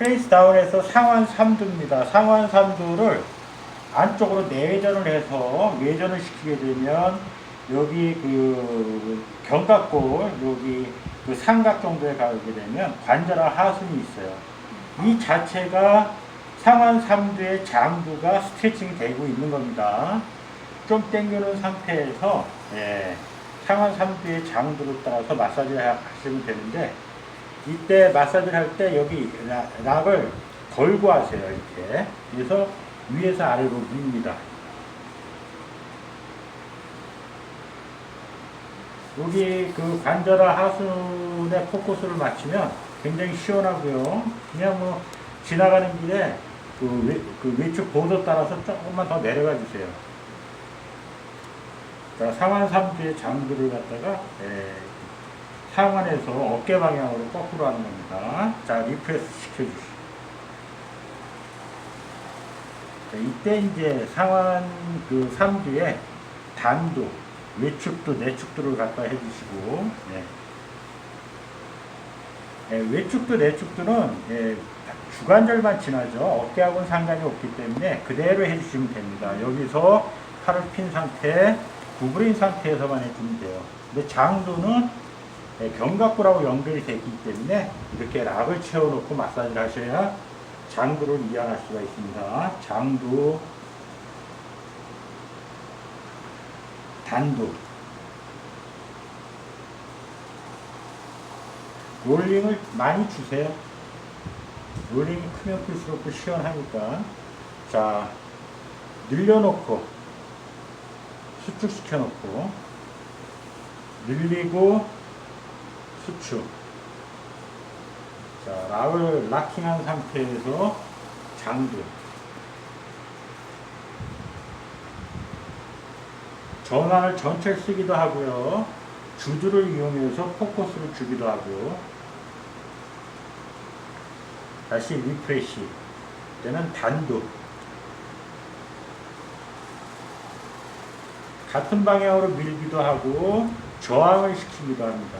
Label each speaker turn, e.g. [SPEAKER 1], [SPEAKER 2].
[SPEAKER 1] 페이스 다운에서 상완 3두입니다. 상완 3두를 안쪽으로 내전을 해서 내전을 시키게 되면 여기 그 견갑골 여기 그 삼각 정도에 가게 되면 관절화 하순이 있어요. 이 자체가 상완 3두의 장두가 스트레칭이 되고 있는 겁니다. 좀 당겨놓은 상태에서 예, 상완 3두의 장두를 따라서 마사지를 하- 하시면 되는데 이때 마사지를 할 때 여기 라- 락을 걸고 하세요 이렇게. 그래서 위에서 아래로 밉니다. 여기 그 관절화 하순에 포커스를 맞추면 굉장히 시원하고요. 그냥 뭐 지나가는 길에 그, 외, 그 외축 보도 따라서 조금만 더 내려가 주세요. 자, 상완 3두의 장두를 갖다가 예, 상완에서 어깨 방향으로 거꾸로 하는 겁니다. 자, 리프레스 시켜주시고. 자, 이때 이제 상완 그 3두에 단두, 외축도, 내축도를 갖다 해주시고, 네. 예, 외축도, 내축도는 예, 주관절만 지나죠. 어깨하고는 상관이 없기 때문에 그대로 해주시면 됩니다. 여기서 팔을 핀 상태, 구부린 상태에서만 해주면 돼요. 근데 장두는 네, 견갑골하고 연결이 되기 때문에 이렇게 락을 채워놓고 마사지를 하셔야 장두를 이완할 수가 있습니다. 장두, 단두. 롤링을 많이 주세요. 롤링이 크면 클수록 또 시원하니까. 자, 늘려놓고, 수축시켜놓고, 늘리고, 수축. 자, 락을 락킹한 상태에서 장두. 전환을 전체 쓰기도 하고요. 주두를 이용해서 포커스를 주기도 하고요. 다시 리프레시. 때는 단두. 같은 방향으로 밀기도 하고 저항을 시키기도 합니다.